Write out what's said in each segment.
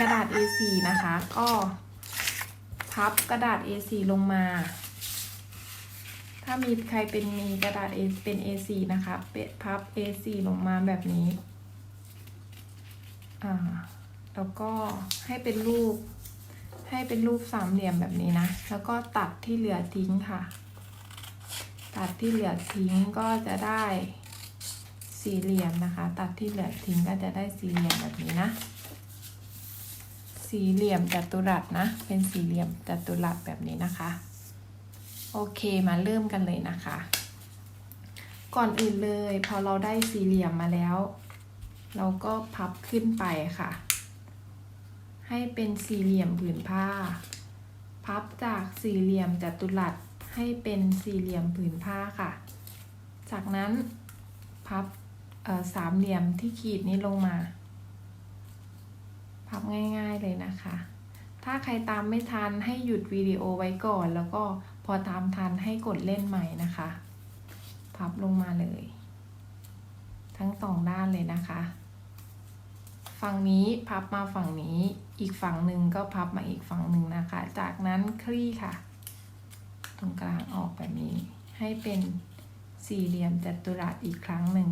กระดาษ A4 นะคะ ก็พับกระดาษ A4 ลงมา ถ้ามีใครเป็นมีกระดาษ A เป็น A4 นะคะเป็ดพับ A4 ลงมาแบบนี้อ่าแล้วก็ให้เป็นรูป ให้เป็นรูปสามเหลี่ยมแบบนี้นะ แล้วก็ตัดที่เหลือทิ้งค่ะ ตัดที่เหลือทิ้งก็จะได้สี่เหลี่ยมนะคะ ตัดที่เหลือทิ้งก็จะได้สี่เหลี่ยมแบบนี้นะ สี่เหลี่ยมจัตุรัสนะ เป็นสี่เหลี่ยมจัตุรัสแบบนี้นะคะ โอเคมาเริ่มกันเลยนะคะ ก่อนอื่นเลยพอเราได้สี่เหลี่ยมมาแล้ว เราก็พับขึ้นไปค่ะ ให้เป็นสี่เหลี่ยมผืนผ้า พับจากสี่เหลี่ยมจัตุรัสให้เป็นสี่เหลี่ยมผืนผ้าค่ะ จากนั้นพับสามเหลี่ยมที่ขีดนี้ลงมา พับง่าย ๆเลยนะคะ ถ้าใครตามไม่ทันให้หยุดวิดีโอไว้ก่อน แล้วก็พอตามทันให้กดเล่นใหม่นะคะ พับลงมาเลย ทั้งสองด้านเลยนะคะ ฝั่งนี้พับมาฝั่งนี้ อีกฝั่งหนึ่งก็พับมาอีกฝั่งหนึ่งนะคะ จากนั้นคลี่ค่ะ ตรงกลางออกแบบนี้ ให้เป็นสี่เหลี่ยมจัตุรัสอีกครั้งหนึ่ง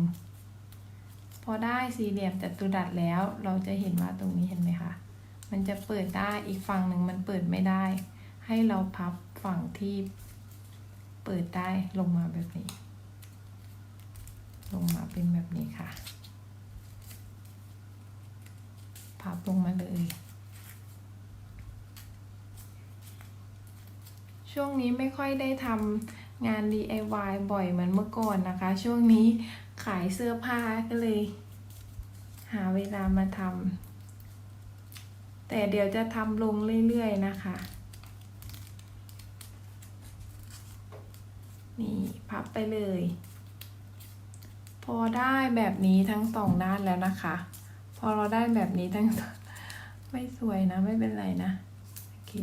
พอได้สี่เหลี่ยมจัตุรัสแล้ว เราจะเห็นว่าตรงนี้เห็นไหมคะ มันจะเปิดได้อีกฝั่งหนึ่งมันเปิดไม่ได้ ให้เราพับฝั่งที่เปิดได้ลงมาแบบนี้ ลงมาเป็นแบบนี้ค่ะ พับลงมาเลย ช่วงนี้ไม่ค่อยได้ทำงาน DIY บ่อยเหมือนเมื่อก่อนนะคะ ช่วงนี้ ขายเสื้อผ้าก็เลย หาเวลามาทำแต่เดี๋ยวจะทำลงเรื่อยๆนะคะ นี่พับไปเลย พอได้แบบนี้ทั้งสองด้านแล้วนะคะ พอเราได้แบบนี้ทั้งไม่สวยนะไม่เป็นไรนะโอเค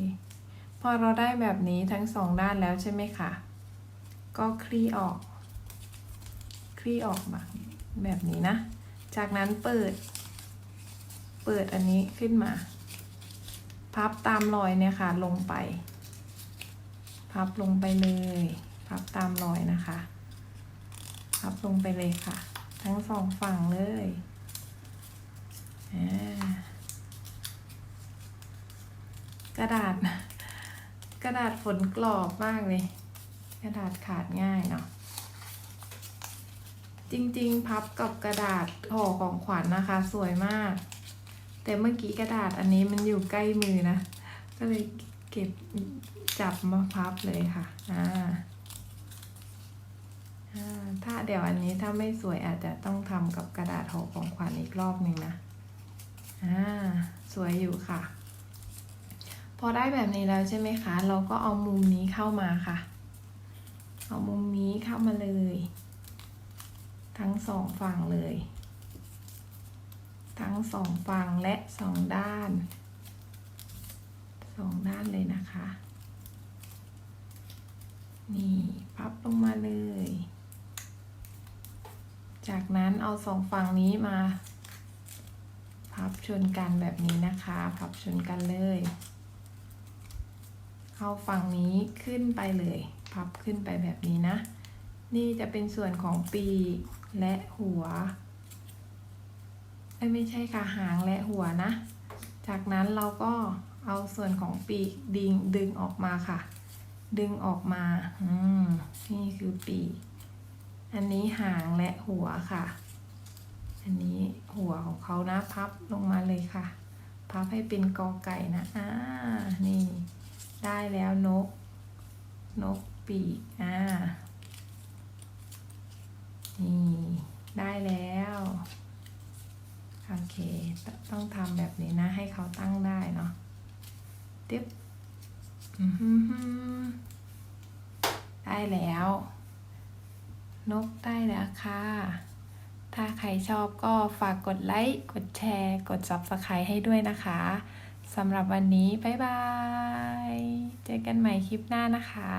พอเราได้แบบนี้ทั้งสองด้านแล้วใช่ไหมคะก็คลี่ออก คลี่ออกมาแบบนี้นะ จากนั้นเปิด เปิดอันนี้ขึ้นมา พับตามรอยเนี่ยค่ะลงไป พับลงไปเลย พับตามรอยนะคะ พับลงไปเลยค่ะ ทั้งสองฝั่งเลยกระดาษ กระดาษฝนกรอบมากเลย กระดาษขาดง่ายเนาะ จริงๆ พับกับกระดาษห่อของขวัญนนะคะ สวยมาก แต่เมื่อกี้กระดาษอันนี้มันอยู่ใกล้มือนะ ก็เลยเก็บจับมาพับเลยค่ะอ่าอ่าถ้าเดี๋ยวอันนี้ถ้าไม่สวยอาจจะต้องทำกับกระดาษห่อของขวัญอีกรอบหนึ่งนะอ่าสวยอยู่ค่ะ พอได้แบบนี้แล้วใช่ไหมคะ เราก็เอามุมนี้เข้ามาค่ะ เอามุมนี้เข้ามาเลย ทั้งสองฝั่งเลย ทั้งสองฝั่งและสองด้านสองด้านเลยนะคะ นี่พับลงมาเลย จากนั้นเอาสองฝั่งนี้มา พับชนกันแบบนี้นะคะ พับชนกันเลยเอาฝั่งนี้ขึ้นไปเลย พับขึ้นไปแบบนี้นะ นี่จะเป็นส่วนของปีก และหัวไม่ใช่ค่ะหางและหัวนะ จากนั้นเราก็เอาส่วนของปีกดึงดึงออกมาค่ะ ดึงออกมาอืมนี่คือปีก อันนี้หางและหัวค่ะ อันนี้หัวของเขานะพับลงมาเลยค่ะ พับให้เป็นกอไก่นะอ่านี่ ได้แล้วนก นกปีกอ่า นี่ ได้แล้ว โอเค ต้องทำแบบนี้นะ ให้เขาตั้งได้เนาะติ๊บอือหือได้แล้ว นกได้แล้วค่ะ ถ้าใครชอบก็ฝากกดไลค์ กดแชร์ กด Subscribe ให้ด้วยนะคะสำหรับวันนี้ บ๊ายบาย เจอกันใหม่คลิปหน้านะคะ